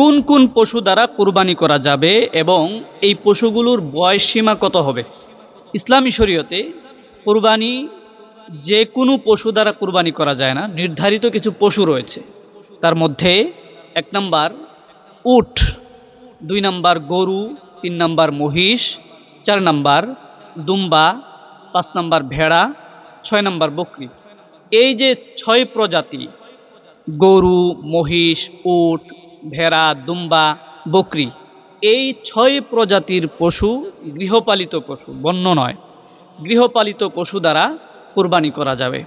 কোন কোন পশু দ্বারা কুরবানি করা যাবে এবং এই পশুগুলোর বয়স সীমা কত হবে? ইসলামী শরীয়তে কুরবানি যে কোনো পশু দ্বারা কুরবানি করা যায় না। নির্ধারিত কিছু পশু রয়েছে। তার মধ্যে এক নাম্বার উট, দুই নাম্বার গরু, তিন নাম্বার মহিষ, চার নাম্বার দুম্বা, পাঁচ নাম্বার ভেড়া, ছয় নাম্বার বকরি। এই যে ছয় প্রজাতি, গরু, মহিষ, উট ভেড়া, দুম্বা, বকরি এই ছয় প্রজাতির পশু গৃহপালিত পশু, বন্য নয়। গৃহপালিত পশু দ্বারা কুরবানি করা যাবে।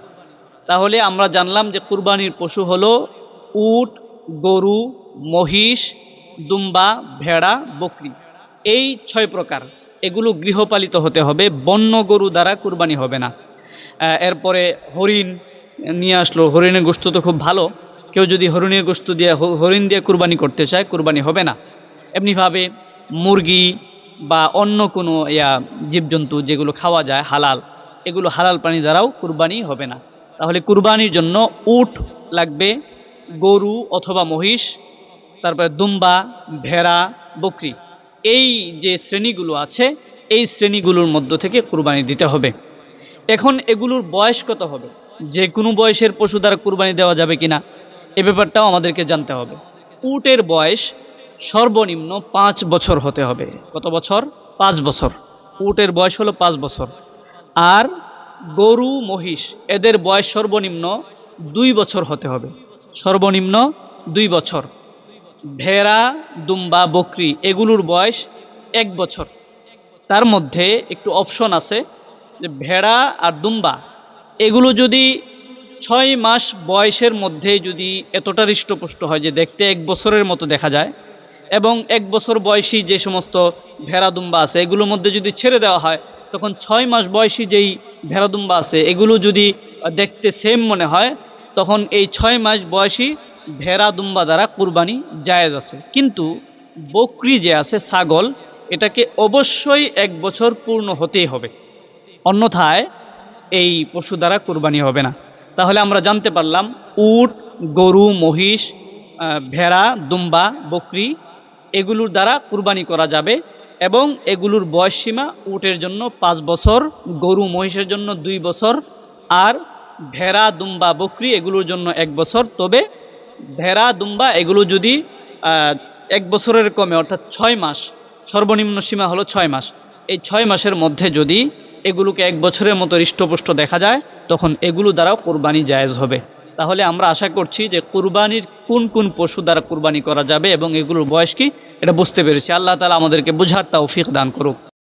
তাহলে আমরা জানলাম যে কুরবানির পশু হলো উট, গরু, মহিষ, দুম্বা, ভেড়া, বকরি। এই ছয় প্রকার। এগুলো গৃহপালিত হতে হবে, বন্য গরু দ্বারা কুরবানি হবে না। এরপরে হরিণ নিয়ে আসলো। হরিণের গোস্ত তো খুব ভালো। কেউ যদি হরিণের গোস্ত দিয়ে হরিণ দিয়ে কুরবানি করতে চায়, কুরবানি হবে না। এমনিভাবে মুরগি বা অন্য কোনো, ইয়া, জীবজন্তু যেগুলো খাওয়া যায় হালাল, এগুলো হালাল প্রাণী দ্বারাও কুরবানি হবে না। তাহলে কুরবানির জন্য উট লাগবে, গরু অথবা মহিষ, তারপরে দুম্বা, ভেড়া, বকরি। এই যে শ্রেণীগুলো আছে, এই শ্রেণীগুলোর মধ্য থেকে কুরবানি দিতে হবে। এখন এগুলোর বয়স কত হবে? যে কোনো বয়সের পশু দ্বারা কুরবানি দেওয়া যাবে কিনা? এ ব্যাপারটাও আমাদেরকে জানতে হবে। উটের বয়স সর্বনিম্ন পাঁচ বছর হতে হবে। কত বছর? পাঁচ বছর। উটের বয়স হলো পাঁচ বছর। আর গরু, মহিষ, এদের বয়স সর্বনিম্ন দুই বছর হতে হবে। সর্বনিম্ন দুই বছর। ভেড়া, দুম্বা, বকরি এগুলোর বয়স এক বছর। তার মধ্যে একটু অপশন আছে যে ভেড়া আর দুম্বা। এগুলো যদি ছয় মাস বয়সের মধ্যে যদি এতটা হৃষ্টপুষ্ট হয় যে দেখতে এক বছরের মতো দেখা যায়, এবং এক বছর বয়সী যে সমস্ত ভেড়া দুম্বা আছে, এগুলোর মধ্যে যদি ছেড়ে দেওয়া হয়, তখন ছয় মাস বয়সী যেই ভেড়া দুম্বা আছে, এগুলো যদি দেখতে সেম মনে হয়, তখন এই ছয় মাস বয়সী ভেড়া দুম্বা দ্বারা কুরবানি জায়েজ আছে। কিন্তু বকরি যে আছে, ছাগল, এটাকে অবশ্যই এক বছর পূর্ণ হতেই হবে। অন্যথায় এই পশু দ্বারা কুরবানি হবে না। তাহলে আমরা জানতে পারলাম উট, গরু, মহিষ ভেড়া, দুম্বা, বকরি এগুলোর দ্বারা কুরবানি করা যাবে এবং এগুলোর বয়স সীমা উটের জন্য পাঁচ বছর, গরু, মহিষের জন্য দুই বছর আর ভেড়া, দুম্বা, বকরি এগুলোর জন্য এক বছর। তবে ভেড়া, দুম্বা এগুলো যদি এক বছরের কমে অর্থাৎ ছয় মাস, সর্বনিম্ন সীমা হলো ছয় মাস। এই ছয় মাসের মধ্যে যদি এগুলোকে এক বছরের মতো হৃষ্টপুষ্ট দেখা যায়, তখন এগুলো দ্বারাও কোরবানি জায়েজ হবে। তাহলে আমরা আশা করছি যে কুরবানির কোন কোন পশু দ্বারা কুরবানি করা যাবে এবং এগুলোর বয়স কি, এটা বুঝতে পেরেছি। আল্লাহ তালা আমাদেরকে বোঝার বুঝার ফিক দান করুক।